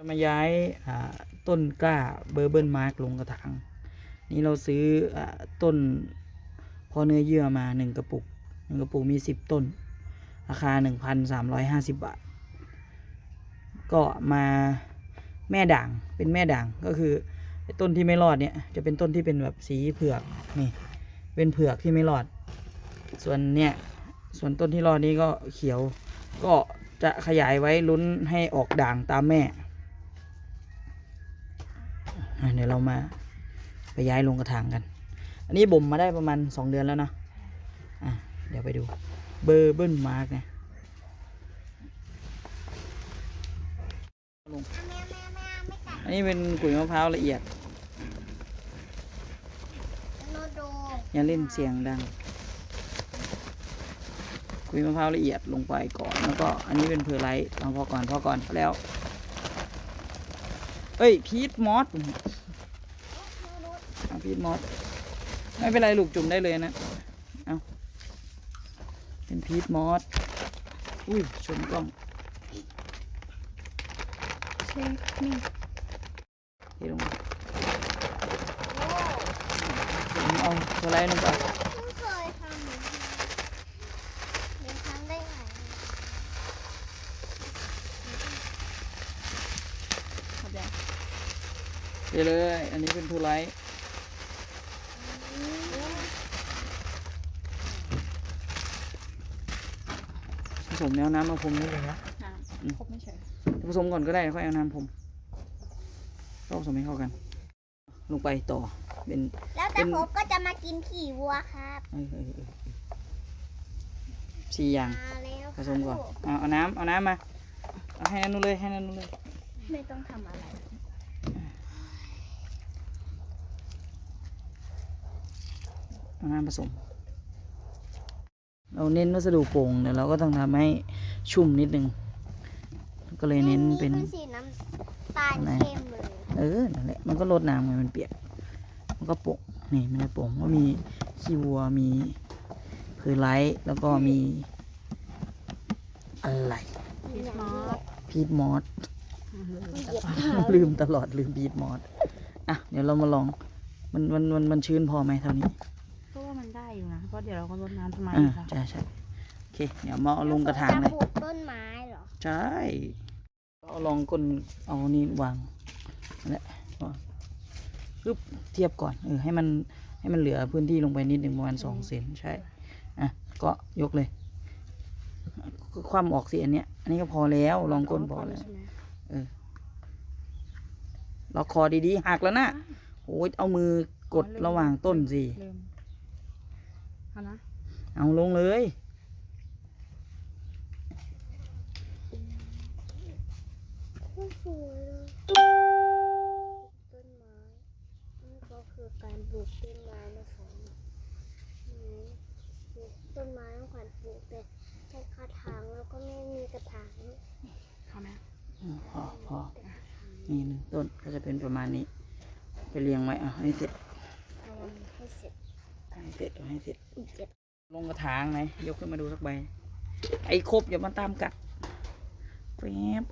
จะมาย้ายต้นกล้าเบอร์เบิลมาร์กลงกระถาง นี่เราซื้ออต้นพอเนื้อเยื่อมาหนึ่งกระปุกหนึ่งกระปุกมีสิบต้น ราคาหนึ่งพันสามร้อยห้าสิบบาท ก็มาแม่ด่างเป็นแม่ด่างก็คือต้นที่ไม่รอดเนี่ยจะเป็นต้นที่เป็นแบบสีเผือกนี่เป็นเผือกที่ไม่รอด ส่วนเนี่ยส่วนต้นที่รอดนี้ก็เขียวก็จะขยายไว้ลุ้นให้ออกด่างตามแม่ เดี๋ยวเรามาไปย้ายลงกระถางกัน อันนี้บ่มมาได้ประมาณสองเดือนแล้วเนาะอะเดี๋ยวไปดู เบอร์เบิลมาร์กนะอันนี้เป็นกุยมะพร้าวละเอียดอย่าเล่นเสียงดังกุยมะพร้าวละเอียดลงไปก่อน แล้วก็อันนี้เป็นเพอร์ไลท์เอาพอก่อนพอก่อนแล้ว เอ้ยพีทมอสเอาพีทมอสไม่เป็นไรลูกจุ่มได้เลยนะ เอาเป็นพีทมอสอุ้ยชนกล้องเช็คนี่เทลงมาเอาเพอร์ไลท์ลงไป เพิ่งเคยทำเหมือนกันเดี๋ยวทำได้ไง เทเลย อันนี้เป็นเพอร์ไลท์ผสมแนวน้ำมาพรมได้เลยนะน้อืมำครบไม่เฉยผสมก่อนก็ได้ค่อยเอาน้ำผมก็ผสมให้เข้ากัน ลงไปต่อเป็นแล้วแต่ผมก็จะมากินขี่วัวครับเอ้ยเอ้ยเอ้ยเอ้ยสี่อย่างมาแล้วผสมก่อนเอาเอาน้ำเอาน้ำมาเอาให้นันนูนเลยให้นันนูนเลย ไม่ต้องทำอะไร เอา น้ำผสม เราเน้นวัสดุโปร่งเดี๋ยวเราก็ต้องทำให้ชุ่มนิดนึง ก็เลยเน้นเป็นคือสีน้ำตาลเข้มเลยเออนั่นแหละมันก็ลดน้ำไงมันเปียก มันก็โป่งนี่มันจะโป่งก็มีขี้วัวมีเพอร์ไลท์แล้วก็มีอะไรพีชมอสพีทมอสเหยียบลืมตลอดลืมพีทมอสอะเดี๋ยวเรามาลอง มันมันมันมันชื้นพอไหมเท่านี้ก็ว่ามันได้ อยู่นะ เพราะเดี๋ยวเราก็รดน้ำทำไมอ่าคะใช่ใช่โอเค เดี๋ยวมาเอาลงกระถางเลจะยปลูกต้นไม้เหรอ ใช่เอาลองก้นเอานี่วางนั่นแหละวางปึ๊บเทียบก่อนเออให้มันให้มันเหลือพื้นที่ลงไปนิดหนึ่งประมาณสองเซนใช่อะก็ยกเลยคว่ำออกสิอันเนี้ยอันนี้ก็พอแล้วลองก้นพอแล้วใช่ไหมล็อกคอดีๆหักแล้วนะโอ้ยเอามือกดระหว่างต้นสิ ลืม เอานะเอาลงเลยสวยเลยต้นไม้นี่ก็คือการปลูกต้นไม้นะคะอืมปลูกต้นไม้ต้องขวัญปลูกแต่ใช้กระถางแล้วก็ไม่มีกระถางเอาไหมอืมพอพอนี่หนึ่งต้นก็จะเป็นประมาณนี้ ไปเรียงไว้อะให้เสร็จเอาให้เสร็จ ให้เสร็จเอาให้เสร็จลงกระถางไหนยกขึ้นมาดูสักใบ ไอ้ครบอย่ามาตามกัดแป๊บ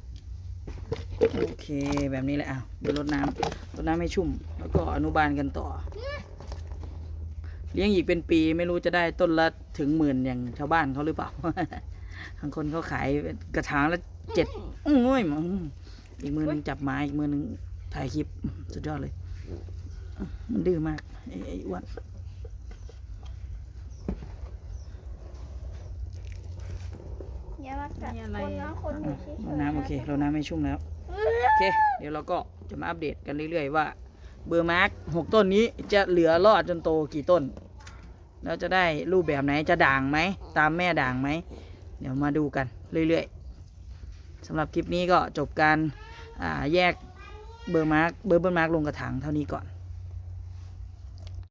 โอเคแบบนี้แหละอะเดี๋ยวรดน้ำรดน้ำให้ชุ่ม แล้วก็อนุบาลกันต่อ เลี้ยงอีกเป็นปีไม่รู้จะได้ต้นละถึงหมื่นอย่างชาวบ้านเขาหรือเปล่าบางคนเขาขายกระถางละเจ็ดอุ้ยอืมอีกมือหนึงจับไม้อีกมือหนึงถ่ายคลิปสุดยอดเลย มันดื้อมากไอ้ไอ้อ้วน อย่ามากัดคนนะคนอยู่เฉยรดๆน้ำโอเคเราน้ำไม่ชุ่มแล้ว โอเค เดี๋ยวเราก็จะมาอัปเดตกันเรื่อยๆ ว่าเบอร์มาร์กหกต้นนี้จะเหลือรอดจนโตกี่ต้น แล้วจะได้รูปแบบไหนจะด่างไหม ตามแม่ด่างไหม เดี๋ยวมาดูกันเรื่อยๆสำหรับคลิปนี้ก็จบการอ่าแยกเบอร์มาร์กเบอร์เบอร์มาร์กลงกระถางเท่านี้ก่อน